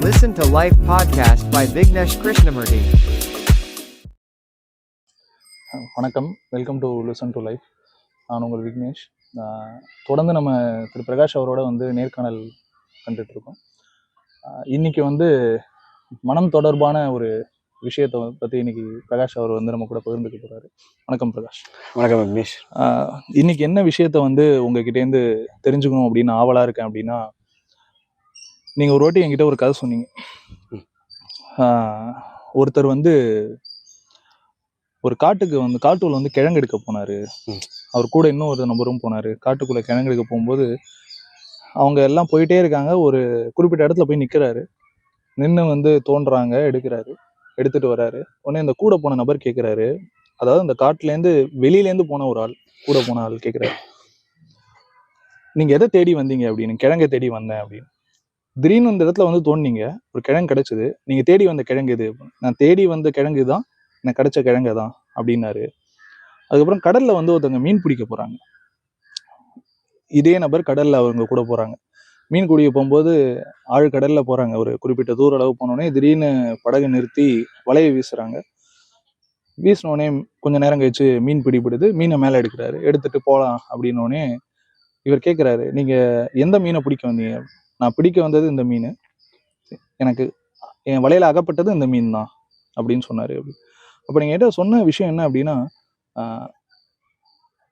Listen to Life podcast by Vignesh Krishnamurti. வணக்கம். Welcome to listen to life நான் உங்கள் விக்னேஷ். தொடர்ந்து நம்ம திரு பிரகாஷ் அவரோட வந்து நேர்காணல் கண்டுட்டு இருக்கோம் ஆஹ் இன்னைக்கு வந்து மனம் தொடர்பான ஒரு விஷயத்தை பற்றி இன்னைக்கு பிரகாஷ் அவர் வந்து நம்ம கூட பகிர்ந்துக்க போறாரு. வணக்கம் பிரகாஷ். வணக்கம் விக்னேஷ். இன்னைக்கு என்ன விஷயத்த வந்து உங்ககிட்டேருந்து தெரிஞ்சுக்கணும் அப்படின்னு ஆவலா இருக்கேன் அப்படின்னா நீங்க ஒரு வாட்டி என்கிட்ட ஒரு கதை சொன்னீங்க. ஒருத்தர் வந்து ஒரு காட்டுக்கு வந்து காட்டுக்குள்ள வந்து கிழங்கு எடுக்க போனாரு. அவர் கூட இன்னும் ஒரு நபரும் போனாரு. காட்டுக்குள்ள கிழங்கு எடுக்க போகும்போது அவங்க எல்லாம் போயிட்டே இருக்காங்க. ஒரு குறிப்பிட்ட இடத்துல போய் நிக்கிறாரு. நின்று வந்து தோன்றாங்க எடுக்கிறாரு. எடுத்துட்டு வராரு. உடனே இந்த கூட போன நபர் கேக்குறாரு. அதாவது அந்த காட்டுல இருந்து வெளியில இருந்து போன ஒரு ஆள் கூட போன ஆள் கேக்குறாரு. நீங்க எதை தேடி வந்தீங்க அப்படின்னு கிழங்கை தேடி வந்தேன் அப்படின்னு. திடீர்னு இந்த இடத்துல வந்து தோணுனீங்க ஒரு கிழங்கு கிடைச்சது. நீங்க தேடி வந்த கிழங்கு இது. நான் தேடி வந்த கிழங்கு தான் எனக்கு கிடைச்ச கிழங்கு தான் அப்படின்னாரு. அதுக்கப்புறம் கடல்ல வந்து ஒருத்தவங்க மீன் பிடிக்க போறாங்க. இதே நபர் கடல்ல அவங்க கூட போறாங்க. மீன் குடிக்க போகும்போது ஆழ் கடல்ல போறாங்க. ஒரு குறிப்பிட்ட தூர அளவு போனோடனே திடீர்னு படகு நிறுத்தி வலையை வீசுறாங்க. வீசினோடனே கொஞ்ச நேரம் கழிச்சு மீன் பிடிபடுது. மீனை மேலே எடுக்கிறாரு. எடுத்துட்டு போகலாம் அப்படின்னோடனே இவர் கேட்குறாரு நீங்கள் எந்த மீனை பிடிக்க வந்தீங்க? நான் பிடிக்க வந்தது இந்த மீன். எனக்கு என் வலையில் அகப்பட்டது இந்த மீன் தான் அப்படின்னு அப்படி. அப்போ நீங்கள் என்கிட்ட சொன்ன விஷயம் என்ன அப்படின்னா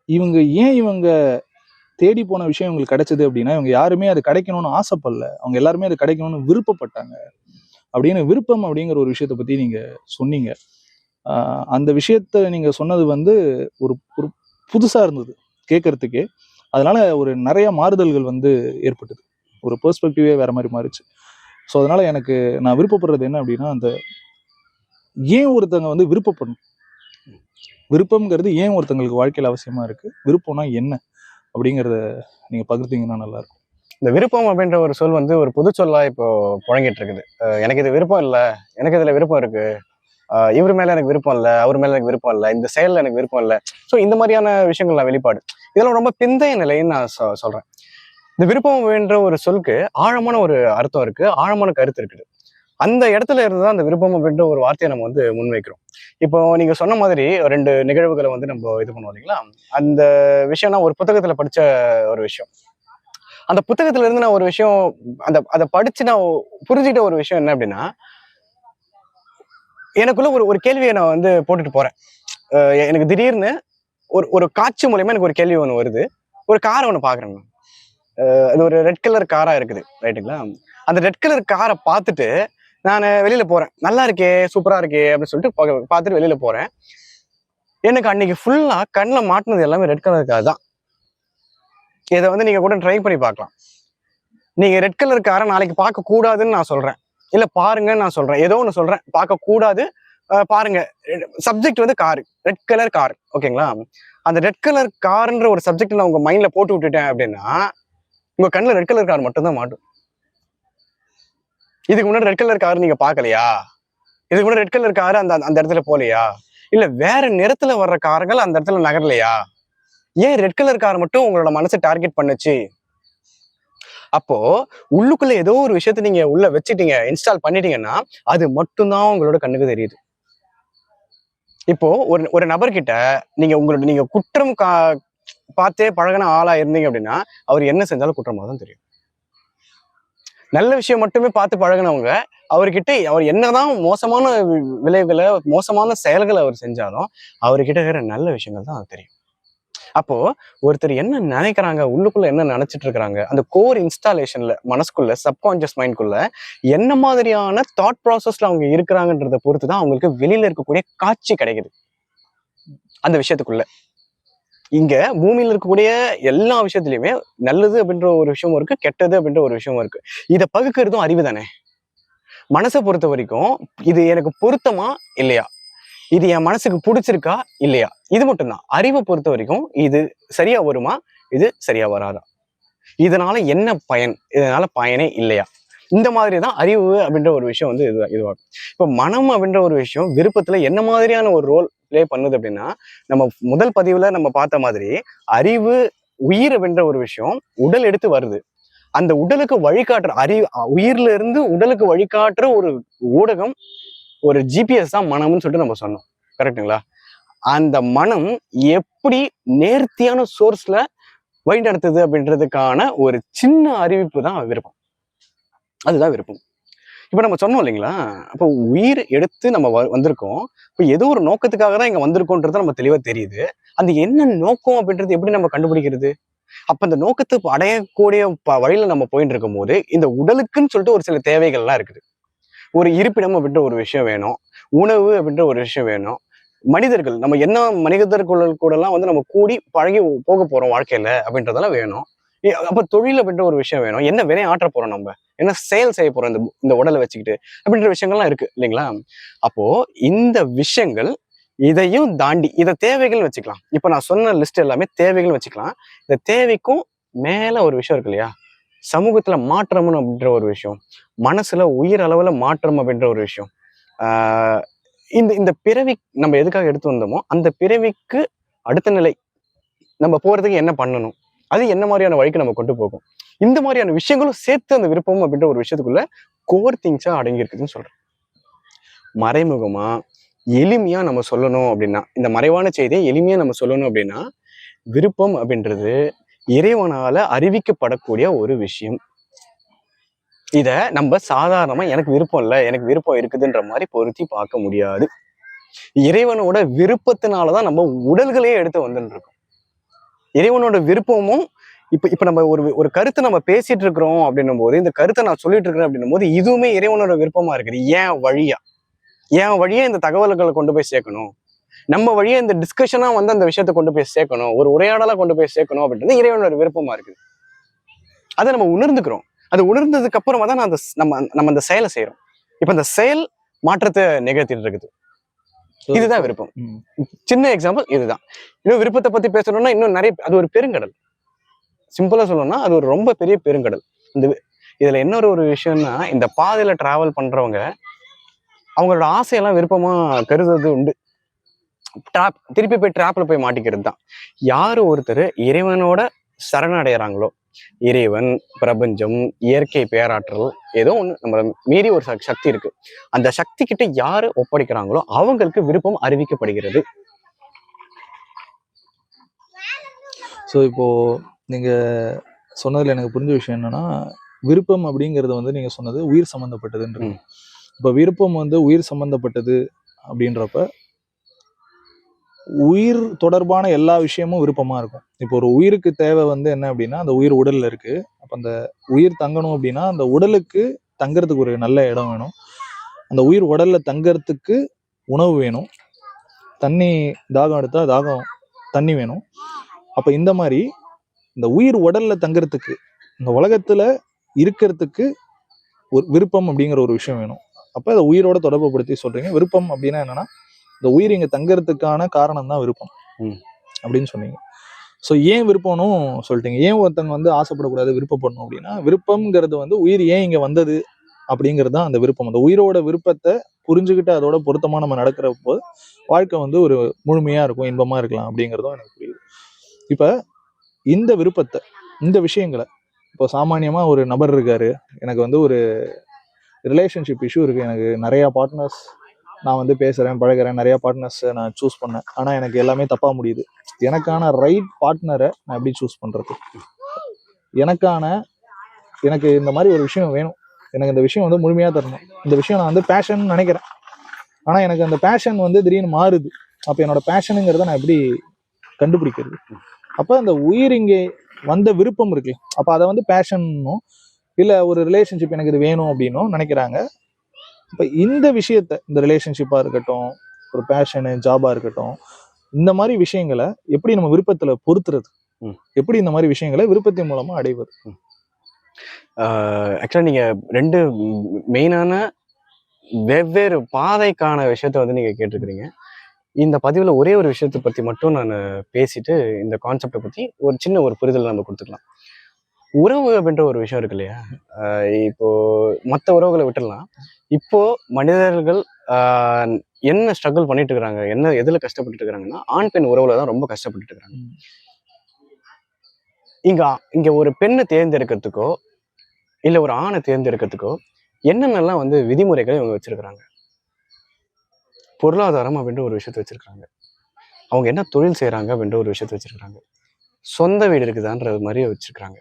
இவங்க ஏன் இவங்க தேடி போன விஷயம் இவங்களுக்கு கிடைச்சது அப்படின்னா இவங்க யாருமே அது கிடைக்கணும்னு ஆசைப்படல. அவங்க எல்லாருமே அது கிடைக்கணும்னு விருப்பப்பட்டாங்க. அப்படின்னு விருப்பம் அப்படிங்கிற ஒரு விஷயத்த பற்றி நீங்கள் சொன்னீங்க. அந்த விஷயத்த நீங்கள் சொன்னது வந்து ஒரு ஒரு புதுசாக இருந்தது கேட்கறதுக்கே அதனால ஒரு நிறைய மாறுதல்கள் வந்து ஏற்பட்டது. ஒரு பெர்ஸ்பெக்டிவே வேற மாதிரி மாறிச்சு. ஸோ அதனால எனக்கு நான் விருப்பப்படுறது என்ன அப்படின்னா அந்த ஏன் ஒருத்தங்க வந்து விருப்பப்படணும்? விருப்பம்ங்கிறது ஏன் ஒருத்தங்களுக்கு வாழ்க்கையில் அவசியமா இருக்கு? விருப்பம்னா என்ன? அப்படிங்கிறத நீங்க பகிர்ந்தீங்கன்னா நல்லா இருக்கும் இந்த விருப்பம் அப்படின்ற ஒரு சொல் வந்து ஒரு புது சொல்லா இப்போ புழங்கிட்டு இருக்குது. எனக்கு இது விருப்பம் இல்லை. எனக்கு இதுல விருப்பம் இருக்கு. இவர் மேல எனக்கு விருப்பம் இல்லை. அவர் மேல எனக்கு விருப்பம் இல்லை. இந்த செயல்ல எனக்கு விருப்பம் இல்லை. ஸோ இந்த மாதிரியான விஷயங்கள் நான் வெளிப்பாடு. இதெல்லாம் ரொம்ப பிந்தைய நிலைன்னு நான் சொல்றேன். இந்த விருப்பம் என்ற ஒரு சொல்க்கு ஆழமான ஒரு அர்த்தம் இருக்கு ஆழமான கருத்து இருக்குது. அந்த இடத்துல இருந்து தான் அந்த விருப்பம் அப்படின்ற ஒரு வார்த்தையை நம்ம வந்து முன்வைக்கிறோம். இப்போ நீங்க சொன்ன மாதிரி ரெண்டு நிகழ்வுகளை வந்து நம்ம இது பண்ணுவோம் இல்லைங்களா? அந்த விஷயம்னா ஒரு புத்தகத்துல படிச்ச ஒரு விஷயம். அந்த புத்தகத்துல இருந்து நான் ஒரு விஷயம் அந்த அதை படிச்சு நான் புரிஞ்சுக்கிட்ட ஒரு விஷயம் என்ன அப்படின்னா எனக்குள்ள ஒரு ஒரு கேள்வியை நான் வந்து போட்டுட்டு போறேன். எனக்கு திடீர்னு ஒரு ஒரு காட்சி மூலியமா எனக்கு ஒரு கேள்வி ஒன்று வருது. ஒரு காரை ஒன்று பாக்குறேன் அது ஒரு ரெட் கலர் காரா இருக்குது. ரைட்டுங்களா அந்த ரெட் கலர் காரை பார்த்துட்டு நான் வெளியில போறேன். நல்லா இருக்கே சூப்பரா இருக்கே அப்படின்னு சொல்லிட்டு பா- பார்த்துட்டு வெளியில போறேன். எனக்கு அன்னைக்கு ஃபுல்லா கண்ணில் மாட்டினது எல்லாமே ரெட் கலர் கார் தான். இதை வந்து நீங்க கூட ட்ரை பண்ணி பார்க்கலாம். நீங்க ரெட் கலர் காரை நாளைக்கு பார்க்க கூடாதுன்னு நான் சொல்றேன். இல்லை பாருங்கன்னு நான் சொல்றேன். ஏதோ ஒன்று சொல்றேன். பார்க்க கூடாது. பாருங்க. சப்ஜெக்ட் வந்து கார் ரெட் கலர் கார் ஓகேங்களா அந்த ரெட் கலர் கார்ன்ற ஒரு சப்ஜெக்ட் நான் உங்க மைண்ட்ல போட்டு விட்டுட்டேன் அப்படின்னா உங்க கண்ணில் ரெட் கலர் கார் மட்டும்தான் மாட்டும் இதுக்கு முன்னாடி ரெட் கலர் கார் நீங்க பார்க்கலையா? இதுக்கு முன்னாடி ரெட் கலர் கார் அந்த அந்த இடத்துல போகலையா? இல்ல வேற நிறத்துல வர்ற கார்கள் அந்த இடத்துல நகரலையா? ஏன் ரெட் கலர் கார் மட்டும் உங்களோட மனசை டார்கெட் பண்ணுச்சு? அப்போ உள்ளுக்குள்ள ஏதோ ஒரு விஷயத்த நீங்க உள்ள வச்சுட்டீங்க இன்ஸ்டால் பண்ணிட்டீங்கன்னா அது மட்டும்தான் உங்களோட கண்ணுக்கு தெரியுது. இப்போ ஒரு ஒரு நபர்கிட்ட நீங்க உங்களோட நீங்க குற்றம் கா பார்த்தே பழகின ஆளா இருந்தீங்க அப்படின்னா அவர் என்ன செஞ்சாலும் குற்றமா தான் தெரியும். நல்ல விஷயம் மட்டுமே பார்த்து பழகினவங்க அவர்கிட்ட அவர் என்னதான் மோசமான விளைவுகளை மோசமான செயல்களை அவர் செஞ்சாலும் அவர்கிட்ட இருக்கிற நல்ல விஷயங்கள் தான் அது தெரியும். அப்போ ஒருத்தர் என்ன நினைக்கிறாங்க உள்ளுக்குள்ள என்ன நினைச்சிட்டு இருக்காங்க அந்த கோர் இன்ஸ்டாலேஷன்ல மனசுக்குள்ள சப்கான்சியஸ் மைண்ட்குள்ள என்ன மாதிரியான தாட் ப்ராசஸ்ல அவங்க இருக்கிறாங்கன்றத பொறுத்து தான் அவங்களுக்கு வெளியில இருக்கக்கூடிய காட்சி கிடைக்குது. அந்த விஷயத்துக்குள்ள. இங்க பூமியில இருக்கக்கூடிய எல்லா விஷயத்துலயுமே நல்லது அப்படின்ற ஒரு விஷயமும் இருக்கு கெட்டது அப்படின்ற ஒரு விஷயமும் இருக்கு. இதை பகுக்கிறதும் அறிவு தானே? மனசை பொறுத்த வரைக்கும் இது எனக்கு பொருத்தமா இல்லையா? இது என் மனசுக்கு பிடிச்சிருக்கா இல்லையா? இது மட்டும்தான். அறிவை பொறுத்த வரைக்கும் இது சரியா வருமா? இது சரியா வராதா? இதனால என்ன பயன்? இதனால பயனே இல்லையா? இந்த மாதிரி தான் அறிவு அப்படின்ற ஒரு விஷயம் வந்து இது இதுவாகும். இப்போ மனம் அப்படின்ற ஒரு விஷயம் விருப்பத்தில் என்ன மாதிரியான ஒரு ரோல் ப்ளே பண்ணுது அப்படின்னா நம்ம முதல் பதிவில் நம்ம பார்த்த மாதிரி அறிவு உயிர் அப்படின்ற ஒரு விஷயம் உடல் எடுத்து வருது. அந்த உடலுக்கு வழிகாட்டுற அறிவு உயிர்ல இருந்து உடலுக்கு வழிகாட்டுற ஒரு ஊடகம் ஒரு ஜிபிஎஸ் தான் மனம்னு சொல்லிட்டு நம்ம சொன்னோம். கரெக்ட்டுங்களா அந்த மனம் எப்படி நேர்த்தியான சோர்ஸ்ல வழி நடத்துது அப்படின்றதுக்கான ஒரு சின்ன அறிவிப்பு தான் விருப்பம். அதுதான் விருப்பம். இப்போ நம்ம சொன்னோம் இல்லைங்களா? அப்போ உயிர் எடுத்து நம்ம வ- வந்திருக்கோம். இப்போ ஏதோ ஒரு நோக்கத்துக்காக தான் இங்க வந்திருக்கோன்றது நம்ம தெளிவா தெரியுது. அந்த என்ன நோக்கம் அப்படின்றது எப்படி நம்ம கண்டுபிடிக்கிறது? அப்ப அந்த நோக்கத்தை அடையக்கூடிய ப- வழியில நம்ம போயிட்டு இருக்கும் போது இந்த உடலுக்குன்னு சொல்லிட்டு ஒரு சில தேவைகள்லாம் இருக்குது. ஒரு இருப்பிடம் அப்படின்ற ஒரு விஷயம் வேணும். உணவு அப்படின்ற ஒரு விஷயம் வேணும். மனிதர்கள் நம்ம என்ன மனிதர்கள் கூட எல்லாம் வந்து நம்ம கூடி பழகி போக போறோம் வாழ்க்கையில அப்படின்றதெல்லாம் வேணும். அப்ப தொழில் அப்படின்ற ஒரு விஷயம் வேணும். என்ன வினை ஆற்ற போறோம் நம்ம? என்ன செயல் செய்ய போறோம் இந்த இந்த உடலை வச்சுக்கிட்டு? அப்படின்ற விஷயங்கள்லாம் இருக்கு இல்லைங்களா? அப்போ இந்த விஷயங்கள் இதையும் தாண்டி இதை தேவைகள் வச்சுக்கலாம். இப்ப நான் சொன்ன லிஸ்ட் எல்லாமே தேவைகள் வச்சுக்கலாம். இந்த தேவைக்கும் மேல ஒரு விஷயம் இருக்கு இல்லையா? சமூகத்துல மாற்றம்னு அப்படின்ற ஒரு விஷயம். மனசுல உயிர் அளவுல மாற்றம் அப்படின்ற ஒரு விஷயம். ஆஹ் இந்த இந்த பிறவி நம்ம எதுக்காக எடுத்து வந்தோமோ அந்த பிறவிக்கு அடுத்த நிலை நம்ம போறதுக்கு என்ன பண்ணணும்? அது என்ன மாதிரியான வழிக்கு நம்ம கொண்டு போகும்? இந்த மாதிரியான விஷயங்களும் சேர்த்து அந்த விருப்பம் அப்படின்ற ஒரு விஷயத்துக்குள்ள கோர் திங்ஸா அடங்கி இருக்குதுன்னு சொல்றேன். மறைமுகமா எளிமையா நம்ம சொல்லணும் அப்படின்னா இந்த மறைவான செய்தியை எளிமையா நம்ம சொல்லணும் அப்படின்னா விருப்பம் அப்படின்றது இறைவனால அறிவிக்கப்படக்கூடிய ஒரு விஷயம். இத நம்ம சாதாரணமா எனக்கு விருப்பம் இல்லை எனக்கு விருப்பம் இருக்குதுன்ற மாதிரி பொருத்தி பார்க்க முடியாது. இறைவனோட விருப்பத்தினாலதான் நம்ம உடல்களே எடுத்து வந்துட்டு இருக்கோம் இறைவனோட விருப்பமும் இப்ப இப்ப நம்ம ஒரு ஒரு கருத்தை நம்ம பேசிட்டு இருக்கிறோம் அப்படின்னும் போது இந்த கருத்தை நான் சொல்லிட்டு இருக்கிறேன் அப்படின்னும் போது இதுவுமே இறைவனோட விருப்பமா இருக்குது. ஏன் வழியா? ஏன் வழியா இந்த தகவல்களை கொண்டு போய் சேர்க்கணும்? நம்ம வழியா இந்த டிஸ்கஷனா வந்து அந்த விஷயத்தை கொண்டு போய் சேர்க்கணும். ஒரு உரையாடலா கொண்டு போய் சேர்க்கணும் அப்படின்றது இறைவனோட விருப்பமா இருக்குது. அதை நம்ம உணர்ந்துக்கிறோம். அது உணர்ந்ததுக்கு அப்புறமா தான் நான் அந்த நம்ம நம்ம அந்த செயலை செய்யறோம் இப்ப அந்த செயல் மாற்றத்தை நிகழ்த்திட்டு இருக்குது. இதுதான் விருப்பம். சின்ன எக்ஸாம்பிள் இதுதான். இன்னும் விருப்பத்தை பத்தி பேசணும்னா இன்னும் நிறைய அது ஒரு பெருங்கடல். சிம்பிளா சொல்லணும்னா அது ஒரு ரொம்ப பெரிய பெருங்கடல். இந்த இதுல இன்னொரு ஒரு விஷயம்னா இந்த பாதையில டிராவல் பண்றவங்க அவங்களோட ஆசையெல்லாம் விருப்பமா கருதுறது உண்டு. ட்ராப் திருப்பி போய் ட்ராப்ல போய் மாட்டிக்கிறது தான் யாரு ஒருத்தர் இறைவனோட சரணடைகிறாங்களோ இறைவன் பிரபஞ்சம் இயற்கை பேராற்றல் ஏதோ ஒண்ணு நம்மள மீறி ஒரு சக்- சக்தி இருக்கு. அந்த சக்தி கிட்ட யாரு ஒப்படைக்கிறாங்களோ அவங்களுக்கு விருப்பம் அறிவிக்கப்படுகிறது. ஸோ இப்போ நீங்க சொன்னதுல எனக்கு புரிஞ்ச விஷயம் என்னன்னா விருப்பம் அப்படிங்கிறது வந்து நீங்க சொன்னது உயிர் சம்பந்தப்பட்டதுன்றது. ம். இப்போ விருப்பம் வந்து உயிர் சம்பந்தப்பட்டது அப்படின்றப்ப உயிர் தொடர்பான எல்லா விஷயமும் விருப்பமா இருக்கும். இப்போ ஒரு உயிருக்கு தேவை வந்து என்ன அப்படின்னா அந்த உயிர் உடல்ல இருக்கு. அப்போ அந்த உயிர் தங்கணும் அப்படின்னா அந்த உடலுக்கு தங்கறதுக்கு ஒரு நல்ல இடம் வேணும். அந்த உயிர் உடல்ல தங்கறதுக்கு உணவு வேணும். தண்ணி தாகம் எடுத்தா தாகம் தண்ணி வேணும். அப்ப இந்த மாதிரி இந்த உயிர் உடல்ல தங்கறதுக்கு இந்த உலகத்துல இருக்கிறதுக்கு ஒரு விருப்பம் அப்படிங்கிற ஒரு விஷயம் வேணும். அப்ப அதை உயிரோட தொடர்புபடுத்தி சொல்றீங்க. விருப்பம் அப்படின்னா என்னன்னா இந்த உயிர் இங்க தங்கறதுக்கான காரணம் தான் விருப்பம். அப்படின்னு சொன்னீங்க. ஸோ ஏன் விருப்பம்னும் சொல்லிட்டீங்க. ஏன் ஒருத்தங்க வந்து ஆசைப்படக்கூடாது விருப்பப்படணும் அப்படின்னா விருப்பம்ங்கிறது வந்து உயிர் ஏன் இங்க வந்தது அப்படிங்கிறது தான் அந்த விருப்பம். அந்த உயிரோட விருப்பத்தை புரிஞ்சுக்கிட்டு அதோட பொருத்தமா நம்ம நடக்கிறப்போ வாழ்க்கை வந்து ஒரு முழுமையா இருக்கும் இன்பமா இருக்கலாம் அப்படிங்கிறதும் எனக்கு புரியுது. இப்ப இந்த விருப்பத்தை இந்த விஷயங்களை இப்போ சாமானியமா ஒரு நபர் இருக்காரு. எனக்கு வந்து ஒரு ரிலேஷன்ஷிப் இஷ்யூ இருக்கு. எனக்கு நிறைய பார்ட்னர்ஸ் நான் வந்து பேசுறேன் பழகுறேன் நிறைய பார்ட்னர்ஸ் நான் சூஸ் பண்ணேன். ஆனா எனக்கு எல்லாமே தப்பா முடியுது. எனக்கான ரைட் பார்ட்னரை நான் எப்படி சூஸ் பண்றது? எனக்கான எனக்கு இந்த மாதிரி ஒரு விஷயம் வேணும். எனக்கு இந்த விஷயம் வந்து முழுமையா தரணும். இந்த விஷயம் நான் வந்து பேஷன் நினைக்கிறேன். ஆனா எனக்கு அந்த பேஷன் வந்து திடீர்னு மாறுது. அப்ப என்னோட பேஷனுங்கிறத நான் எப்படி கண்டுபிடிக்கிறது? அப்ப அந்த உயிர் இங்கே வந்த விருப்பம் இருக்கு அப்ப அதை வந்து பேஷன்னும் இல்ல ஒரு ரிலேஷன்ஷிப் எனக்கு இது வேணும் அப்படின்னும் நினைக்கிறாங்க. இப்ப இந்த விஷயத்த இந்த ரிலேஷன்ஷிப்பா இருக்கட்டும் ஒரு பேஷனு ஜாபா இருக்கட்டும் இந்த மாதிரி விஷயங்களை எப்படி நம்ம விருப்பத்துல பொருத்துறது? ம். எப்படி இந்த மாதிரி விஷயங்களை விருப்பத்தின் மூலமா அடைவது? ஆக்சுவலா நீங்க ரெண்டு மெயினான வெவ்வேறு பாதைக்கான விஷயத்த வந்து நீங்க கேட்டிருக்கிறீங்க. இந்த பதிவுல ஒரே ஒரு விஷயத்தை பத்தி மட்டும் நான் பேசிட்டு இந்த கான்செப்டை பத்தி ஒரு சின்ன ஒரு புரிதல் நம்ம கொடுத்துக்கலாம். உறவு அப்படின்ற ஒரு விஷயம் இருக்கு இல்லையா? இப்போ மற்ற உறவுகளை விட்டுடலாம். இப்போ மனிதர்கள் என்ன ஸ்ட்ரகிள் பண்ணிட்டு இருக்காங்க? என்ன எதுல கஷ்டப்பட்டு இருக்காங்கன்னா ஆண் பெண் உறவுல தான் ரொம்ப கஷ்டப்பட்டு இருக்காங்க. ம். இங்க இங்க ஒரு பெண்ணை தேர்ந்தெடுக்கிறதுக்கோ இல்ல ஒரு ஆணை தேர்ந்தெடுக்கிறதுக்கோ என்னென்னலாம் வந்து விதிமுறைகளை இவங்க வச்சிருக்கிறாங்க? பொருளாதாரம் அப்படின்ற ஒரு விஷயத்த வச்சிருக்காங்க அவங்க என்ன தொழில் செய்றாங்க அப்படின்ற ஒரு விஷயத்த வச்சிருக்காங்க சொந்த வீடு இருக்குதான்றது மாதிரி வச்சிருக்காங்க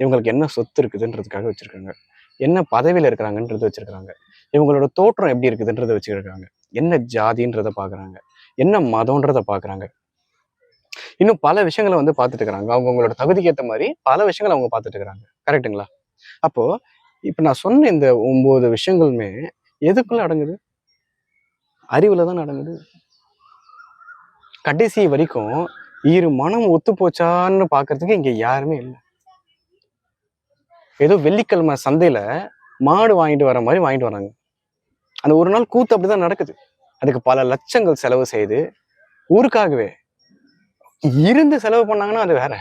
இவங்களுக்கு என்ன சொத்து இருக்குதுன்றதுக்காக வச்சிருக்காங்க. என்ன பதவியில இருக்கிறாங்கன்றது வச்சுருக்காங்க இவங்களோட தோற்றம் எப்படி இருக்குதுன்றதை வச்சுருக்காங்க என்ன ஜாதின்றதை பார்க்குறாங்க என்ன மதம்ன்றதை பார்க்குறாங்க இன்னும் பல விஷயங்களை வந்து பார்த்துட்டு இருக்கிறாங்க. அவங்கவுங்களோட தகுதிக்கு ஏற்ற மாதிரி பல விஷயங்களை அவங்க பார்த்துட்டு இருக்கிறாங்க. கரெக்ட்டுங்களா அப்போ இப்போ நான் சொன்ன இந்த ஒம்பது விஷயங்களுமே எதுக்குள்ள அடங்குது? அறிவில் தான் அடங்குது. கடைசி வரைக்கும் இரு மனம் ஒத்து போச்சான்னு பார்க்கறதுக்கு இங்க யாருமே இல்லை. ஏதோ வெள்ளிக்கிழமை சந்தையில் மாடு வாங்கிட்டு வர மாதிரி வாங்கிட்டு வராங்க. அந்த ஒரு நாள் கூத்து அப்படிதான் நடக்குது. அதுக்கு பல லட்சங்கள் செலவு செய்து ஊருக்காகவே இருந்து செலவு பண்ணாங்கன்னா அது வேற.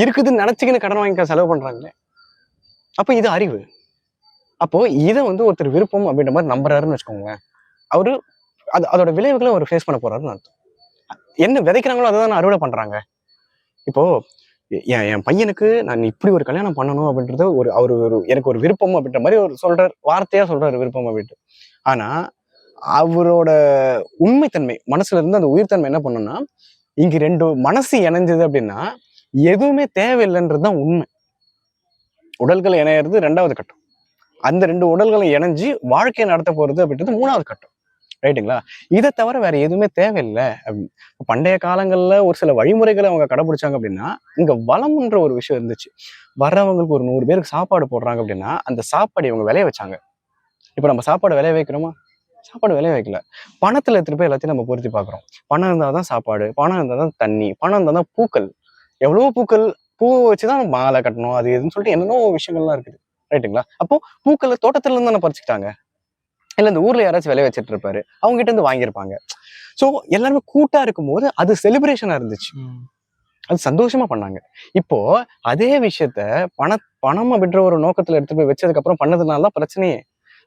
இருக்குதுன்னு நினச்சிக்கின்னு கடன் வாங்கிக்க செலவு பண்ணுறாங்களே அப்போ இது அறிவு. அப்போ இதை வந்து ஒருத்தர் விருப்பம் அப்படின்ற மாதிரி நம்புறாருன்னு வச்சுக்கோங்களேன். அவரு அது அதோட விளைவுகளை அவர் ஃபேஸ் பண்ண போறாருன்னு அர்த்தம். என்ன விதைக்கிறாங்களோ அதை தான் அறுவடை பண்றாங்க. இப்போ என் என் பையனுக்கு நான் இப்படி ஒரு கல்யாணம் பண்ணணும் அப்படின்றத ஒரு அவர் ஒரு எனக்கு ஒரு விருப்பம் அப்படின்ற மாதிரி ஒரு சொல்ற வார்த்தையா சொல்றாரு விருப்பம் அப்படின்ட்டு. ஆனா அவரோட உண்மைத்தன்மை மனசுல இருந்து அந்த உயிர்த்தன்மை என்ன பண்ணணும்னா இங்க ரெண்டு மனசு இணைஞ்சது அப்படின்னா எதுவுமே தேவையில்லைன்றது தான் உண்மை. உடல்கள் இணையிறது ரெண்டாவது கட்டம். அந்த ரெண்டு உடல்களை இணைஞ்சு வாழ்க்கையை நடத்த போறது அப்படின்றது மூணாவது கட்டம். ரைட்டுங்களா? இதை தவிர வேற எதுவுமே தேவையில்லை. அப்படின்னு பண்டைய காலங்கள்ல ஒரு சில வழிமுறைகளை அவங்க கடைபிடிச்சாங்க அப்படின்னா இங்க வளம்ன்ற ஒரு விஷயம் இருந்துச்சு. வர்றவங்களுக்கு ஒரு நூறு பேருக்கு சாப்பாடு போடுறாங்க அப்படின்னா அந்த சாப்பாடு இவங்க விளைய வச்சாங்க. இப்போ நம்ம சாப்பாடு விளைய வைக்கிறோமா? சாப்பாடு விளைய வைக்கல. பணத்துல எடுத்துட்டு போய் எல்லாத்தையும் நம்ம பொருத்தி பார்க்குறோம். பணம் இருந்தால் தான் சாப்பாடு பணம் இருந்தால் தான் தண்ணி பணம் இருந்தால் தான் பூக்கள். எவ்வளோ பூக்கள் பூவை வச்சு தான் மாலை கட்டணும் அது இதுன்னு சொல்லிட்டு என்னென்னோ விஷயங்கள்லாம் இருக்குது. ரைட்டுங்களா? அப்போ பூக்களை தோட்டத்துல இருந்து தானே பறிச்சுக்கிட்டாங்க? இல்ல இந்த ஊர்ல யாராச்சும் விளைய வச்சிட்டு இருப்பாரு அவங்க கிட்ட இருந்து வாங்கியிருப்பாங்க. சோ எல்லாருமே கூட்டா இருக்கும்போது அது செலிப்ரேஷனா இருந்துச்சு. அது சந்தோஷமா பண்ணாங்க. இப்போ அதே விஷயத்த பண பணம் அப்படின்ற ஒரு நோக்கத்துல எடுத்து போய் வச்சதுக்கு அப்புறம் பண்ணதுனால தான் பிரச்சனையே.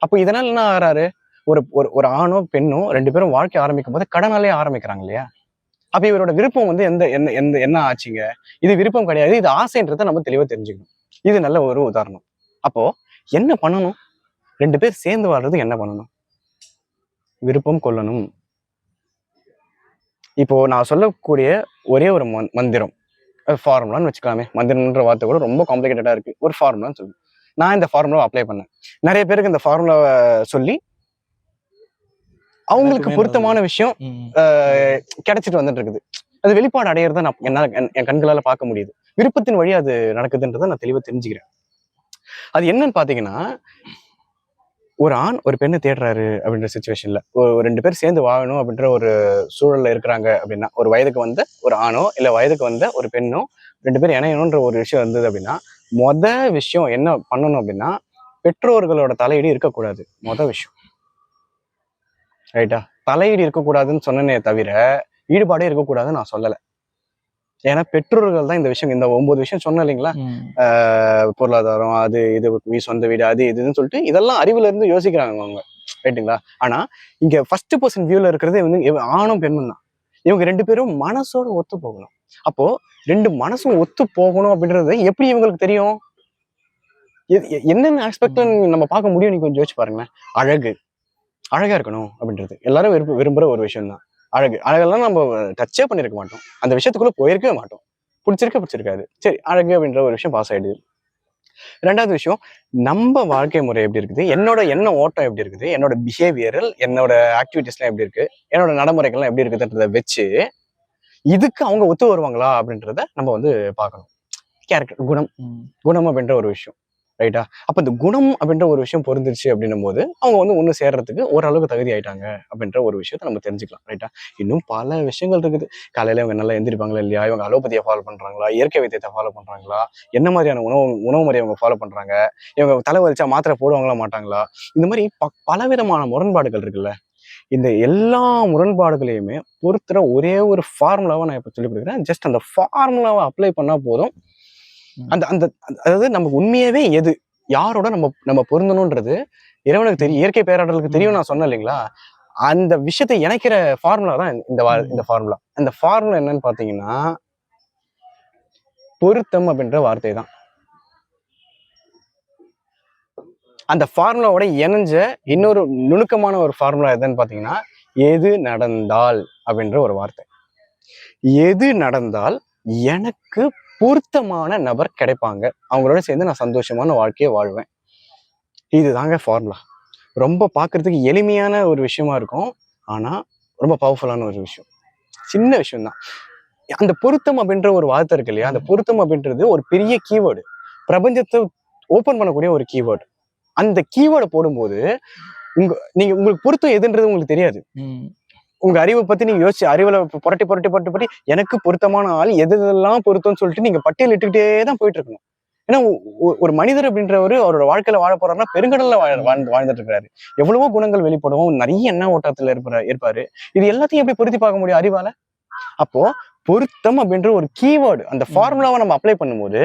அப்போ இதனால என்ன ஆறாரு ஒரு ஒரு ஒரு ஆணோ பெண்ணோ ரெண்டு பேரும் வாழ்க்கை ஆரம்பிக்கும் போது கடனாலே ஆரம்பிக்கிறாங்க இல்லையா? அப்ப இவரோட விருப்பம் வந்து எந்த என்ன எந்த என்ன ஆச்சுங்க? இது விருப்பம் கிடையாது. இது ஆசைன்றதை நம்ம தெளிவா தெரிஞ்சுக்கணும். இது நல்ல ஒரு உதாரணம். அப்போ என்ன பண்ணணும்? ரெண்டு பேர் சேர்ந்து வாழ்றது என்ன பண்ணணும்? விருப்பம் கொள்ளணும். இப்போ நான் சொல்லக்கூடிய ஒரே ஒரு மந்- மந்திரம். ஃபார்முலான்னு வச்சுக்கலாமே. மந்திரம்ன்ற வார்த்தை கூட ரொம்ப காம்ப்ளிகேட்டடா இருக்கு. ஒரு ஃபார்முலான்னு சொல்லு. நான் இந்த ஃபார்முலாவை அப்ளை பண்ணேன். நிறைய பேருக்கு இந்த ஃபார்முலாவை சொல்லி அவங்களுக்கு பொருத்தமான விஷயம் கிடைச்சிட்டு வந்துட்டு இருக்குது. அது வெளிப்பாடு அடையிறத நான் என்னால என் கண்களால பார்க்க முடியுது. விருப்பத்தின் வழி அது நடக்குதுன்றதை நான் தெளிவா தெரிஞ்சுக்கிறேன். அது என்னன்னு பாத்தீங்கன்னா ஒரு ஆண் ஒரு பெண்ணை தேடுறாரு அப்படின்ற சுச்சுவேஷன்ல ஒரு ரெண்டு பேர் சேர்ந்து வாழணும் அப்படின்ற ஒரு சூழல்ல இருக்கிறாங்க அப்படின்னா ஒரு வயதுக்கு வந்த ஒரு ஆணோ இல்ல வயதுக்கு வந்த ஒரு பெண்ணோ ரெண்டு பேர் இணையணுன்ற ஒரு விஷயம் இருந்தது அப்படின்னா மொத விஷயம் என்ன பண்ணணும் அப்படின்னா பெற்றோர்களோட தலையீடு இருக்கக்கூடாது. மொத விஷயம். ரைட்டா தலையீடு இருக்கக்கூடாதுன்னு சொன்னனே தவிர ஈடுபாடே இருக்கக்கூடாதுன்னு நான் சொல்லலை. ஏன்னா பெற்றோர்கள் தான் இந்த விஷயம் இந்த ஒன்பது விஷயம் சொன்னேன் இல்லைங்களா? ஆஹ் பொருளாதாரம் அது இது வீ சொந்த வீடு அது இதுன்னு சொல்லிட்டு இதெல்லாம் அறிவுல இருந்து யோசிக்கிறாங்க அவங்க. ரைட்டுங்களா? ஆனா இங்க ஃபர்ஸ்ட் பர்சன் வியூல இருக்கிறது வந்து ஆணும் பெண்ணும் தான். இவங்க ரெண்டு பேரும் மனசோட ஒத்து போகணும். அப்போ ரெண்டு மனசும் ஒத்து போகணும் அப்படின்றது எப்படி இவங்களுக்கு தெரியும்? என்னென்ன ஆஸ்பெக்ட்ல நம்ம பார்க்க முடியும்? நீங்க கொஞ்சம் யோசிச்சு பாருங்களேன். அழகு. அழகா இருக்கணும் அப்படின்றது. எல்லாரும் விரும்ப விரும்புற ஒரு விஷயம் தான் அழகு. அழகெல்லாம் நம்ம டச்சே பண்ணிருக்க மாட்டோம். அந்த விஷயத்துக்குள்ள போயிருக்கவே மாட்டோம். பிடிச்சிருக்க பிடிச்சிருக்காது. சரி அழகு அப்படின்ற ஒரு விஷயம் பாஸ் ஆயிடுது. ரெண்டாவது விஷயம் நம்ம வாழ்க்கை முறை எப்படி இருக்குது? என்னோட எண்ண ஓட்டம் எப்படி இருக்குது? என்னோட பிஹேவியரல் என்னோட ஆக்டிவிட்டிஸ்லாம் எப்படி இருக்கு? என்னோட நடைமுறைகள்லாம் எப்படி இருக்குதுன்றத வச்சு இதுக்கு அவங்க ஒத்து வருவாங்களா அப்படின்றத நம்ம வந்து பார்க்கணும். கேரக்டர் குணம். குணம் அப்படின்ற ஒரு விஷயம். ரைட்டா அப்போ இந்த குணம் அப்படின்ற ஒரு விஷயம் பொருந்துருச்சு அப்படின்னும் போது அவங்க வந்து ஒன்று சேர்றதுக்கு ஓரளவுக்கு தகுதி ஆயிட்டாங்க அப்படின்ற ஒரு விஷயத்த நம்ம தெரிஞ்சுக்கலாம். ரைட்டா இன்னும் பல விஷயங்கள் இருக்குது. காலையில இவங்க நல்லா எந்திரிப்பாங்களா இல்லையா? இவங்க அலோபதியை ஃபாலோ பண்றாங்களா? இயற்கை வைத்தியத்தை ஃபாலோ பண்றாங்களா? என்ன மாதிரியான உணவு உணவு முறையை அவங்க ஃபாலோ பண்றாங்க? இவங்க தலை வலிச்சா மாத்திரை போடுவாங்களா மாட்டாங்களா? இந்த மாதிரி ப- பலவிதமான முரண்பாடுகள் இருக்குல்ல? இந்த எல்லா முரண்பாடுகளையுமே பொறுத்துற ஒரே ஒரு ஃபார்முலாவை நான் இப்போ சொல்லி கொடுக்குறேன். ஜஸ்ட் அந்த ஃபார்முலாவை அப்ளை பண்ணால் போதும். அந்த அந்த அதாவது நமக்கு உண்மையாவே எது யாரோட நம்ம நம்ம பொருந்தணும்ன்றது இறைவனுக்கு தெரியும் இயற்கை பேராடலுக்கு தெரியும் நான் சொன்னேன் இல்லைங்களா? அந்த விஷயத்தை இணைக்கிற ஃபார்முலா தான் இந்த. இந்த ஃபார்முலா அந்த ஃபார்முலா என்னன்னு பாத்தீங்கன்னா பொருத்தம் அப்படின்ற வார்த்தை தான். அந்த ஃபார்முலாவோட இணைஞ்ச இன்னொரு நுணுக்கமான ஒரு ஃபார்முலா எதுன்னு பார்த்தீங்கன்னா எது நடந்தால் அப்படின்ற ஒரு வார்த்தை. எது நடந்தால் எனக்கு பொருத்தமான நபர் கிடைப்பாங்க. அவங்களோட சேர்ந்து நான் சந்தோஷமான வாழ்க்கையை வாழ்வேன். இதுதாங்க ஃபார்முலா ரொம்ப பார்க்கறதுக்கு எளிமையான ஒரு விஷயமா இருக்கும். ஆனால் ரொம்ப பவர்ஃபுல்லான ஒரு விஷயம். சின்ன விஷயம்தான். அந்த பொருத்தம் அப்படின்ற ஒரு வார்த்தை இருக்கு இல்லையா? அந்த பொருத்தம் அப்படின்றது ஒரு பெரிய கீவேர்டு பிரபஞ்சத்தை ஓப்பன் பண்ணக்கூடிய ஒரு கீவேர்டு அந்த கீவேர்டை போடும்போது உங்க நீங்க உங்களுக்கு பொருத்தம் எதுன்றது உங்களுக்கு தெரியாது. உங்க அறிவை பத்தி நீங்க யோசிச்சு அறிவுல புரட்டி புரட்டி புரட்டி புரட்டி எனக்கு பொருத்தமான ஆள் எது எதெல்லாம் பொருத்தம்னு சொல்லிட்டு நீங்க பட்டியல் இட்டுக்கிட்டே தான் போயிட்டு இருக்கணும். ஏன்னா ஒரு மனிதர் அப்படின்றவரு அவரோட வாழ்க்கையில வாழ போறாருன்னா பெருங்கடல்ல வாழ வாழ்ந்து வாழ்ந்துட்டு இருக்காரு எவ்வளவோ குணங்கள் வெளிப்படும். நிறைய எண்ண ஓட்டத்துல இருப்பாரு இருப்பாரு. இது எல்லாத்தையும் எப்படி பொருத்தி பார்க்க முடியும் அறிவால? அப்போ பொருத்தம் அப்படின்ற ஒரு கீவேர்டு அந்த ஃபார்முலாவை நம்ம அப்ளை பண்ணும்போது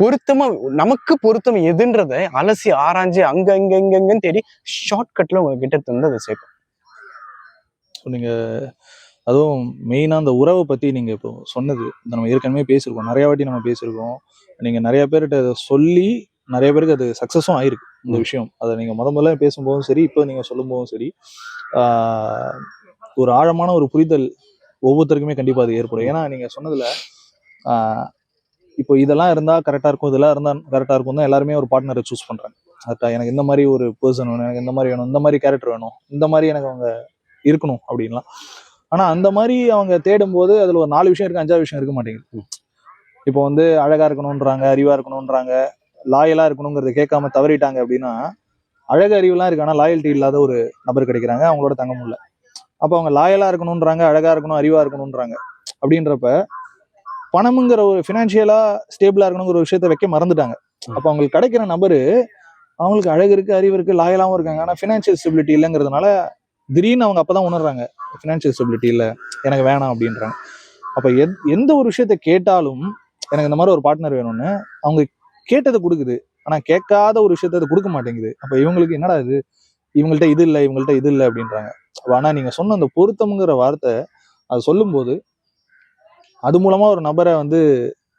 பொருத்தமா நமக்கு பொருத்தம் எதுன்றதை அலசி ஆராய்ஞ்சு அங்க இங்க இங்க இங்கன்னு தேடி ஷார்ட்கட்ல உங்க கிட்ட வந்து அதை சேர்க்கும் ஸோ நீங்க அதுவும் மெயினா அந்த உறவை பத்தி நீங்க இப்போ சொன்னது நம்ம ஏற்கனவே பேசியிருக்கோம். நிறைய வாட்டி நம்ம பேசியிருக்கோம். நீங்க நிறைய பேர்கிட்ட அதை சொல்லி நிறைய பேருக்கு அது சக்சஸும் ஆயிருக்கு இந்த. விஷயம். அதை நீங்க முத முதல்ல பேசும்போதும் சரி இப்போ நீங்க சொல்லும்போதும் சரி ஒரு ஆழமான ஒரு புரிதல் ஒவ்வொருத்தருக்குமே கண்டிப்பா அது ஏற்படும். ஏன்னா நீங்க சொன்னதுல இப்போ இதெல்லாம் இருந்தா கரெக்டா இருக்கும் இதெல்லாம் இருந்தா கரெக்டா இருக்கும் தான் எல்லாருமே ஒரு பார்ட்னரை சூஸ் பண்றாங்க. கரெக்டா எனக்கு இந்த மாதிரி ஒரு பர்சன் வேணும் எனக்கு இந்த மாதிரி வேணும் இந்த மாதிரி கேரக்டர் வேணும் இந்த மாதிரி எனக்கு அவங்க இருக்கணும் அப்படின்லாம். ஆனா அந்த மாதிரி அவங்க தேடும்போது அதுல ஒரு நாலு விஷயம் இருக்கு அஞ்சாவது விஷயம் இருக்க மாட்டேங்குது. இப்போ வந்து அழகா இருக்கணும்ன்றாங்க அறிவா இருக்கணும்ன்றாங்க லாயலா இருக்கணுங்கிறத கேட்காம தவறிட்டாங்க அப்படின்னா அழகு அறிவுலாம் இருக்கு. ஆனா லாயல்ட்டி இல்லாத ஒரு நபர் கிடைக்கிறாங்க அவங்களோட தங்க முடியல. அப்போ அவங்க லாயலா இருக்கணும்ன்றாங்க அழகா இருக்கணும் அறிவா இருக்கணும்ன்றாங்க அப்படின்றப்ப பணம்ங்கிற ஒரு ஃபினான்ஷியலா ஸ்டேபிளா இருக்கணுங்கிற ஒரு விஷயத்த வைக்க மறந்துட்டாங்க. அப்போ அவங்களுக்கு கிடைக்கிற நபரு அவங்களுக்கு அழகு இருக்கு அறிவு இருக்கு லாயலாவும் இருக்காங்க. ஆனா ஃபினான்ஷியல் ஸ்டெபிலிட்டி இல்லைங்கிறதுனால திடீர்னு அவங்க அப்பதான் உணர்றாங்க ஃபினான்ஷியல் ஸ்டெபிலிட்டி இல்லை எனக்கு வேணாம் அப்படின்றாங்க. அப்ப எத் எந்த ஒரு விஷயத்த கேட்டாலும் எனக்கு இந்த மாதிரி ஒரு பார்ட்னர் வேணும்னு அவங்க கேட்டதை கொடுக்குது. ஆனா கேட்காத ஒரு விஷயத்த அது கொடுக்க மாட்டேங்குது. அப்ப இவங்களுக்கு என்னடா இது? இவங்கள்ட்ட இது இல்லை இவங்கள்ட்ட இது இல்லை அப்படின்றாங்க. அப்ப ஆனா நீங்க சொன்ன அந்த பொருத்தம்ங்கிற வார்த்தை அது சொல்லும்போது அது மூலமா ஒரு நபரை வந்து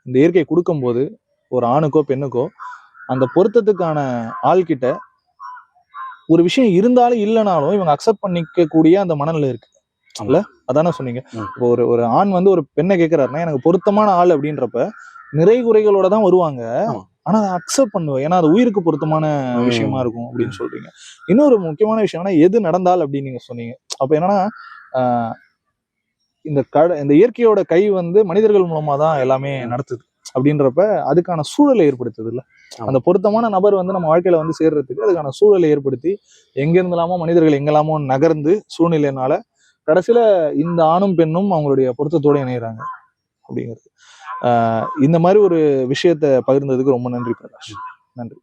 இந்த இயற்கை கொடுக்கும்போது ஒரு ஆணுக்கோ பெண்ணுக்கோ அந்த பொருத்தத்துக்கான ஆள்கிட்ட ஒரு விஷயம் இருந்தாலும் இல்லைனாலும் இவங்க அக்செப்ட் பண்ணிக்க கூடிய அந்த மனநிலை இருக்கு. இல்ல? அதானே சொன்னீங்க. இப்போ ஒரு ஒரு ஆண் வந்து ஒரு பெண்ணை கேட்கிறாருன்னா எனக்கு பொருத்தமான ஆள் அப்படின்றப்ப நிறை குறைகளோட தான் வருவாங்க. ஆனா அதை அக்செப்ட் பண்ணுவேன். ஏன்னா அது உயிருக்கு பொருத்தமான. விஷயமா இருக்கும் அப்படின்னு சொல்றீங்க. இன்னொரு முக்கியமான விஷயம்னா எது நடந்தால் அப்படின்னு நீங்க சொன்னீங்க. அப்ப என்னன்னா இந்த கட இந்த இயற்கையோட கை வந்து மனிதர்கள் மூலமா தான் எல்லாமே நடத்துது. அப்படின்றப்ப அதுக்கான சூழலை ஏற்படுத்துது இல்ல. அந்த பொருத்தமான நபர் வந்து நம்ம வாழ்க்கையில வந்து சேர்றதுக்கு அதுக்கான சூழலை ஏற்படுத்தி எங்க இருந்தலாமோ மனிதர்கள் எங்கெல்லாமோ நகர்ந்து சூழ்நிலையினால கடைசியில இந்த ஆணும் பெண்ணும் அவங்களுடைய பொருத்தத்தோட இணையறாங்க அப்படிங்கிறது. இந்த மாதிரி ஒரு விஷயத்த பகிர்ந்ததுக்கு ரொம்ப நன்றி பிரகாஷ். நன்றி.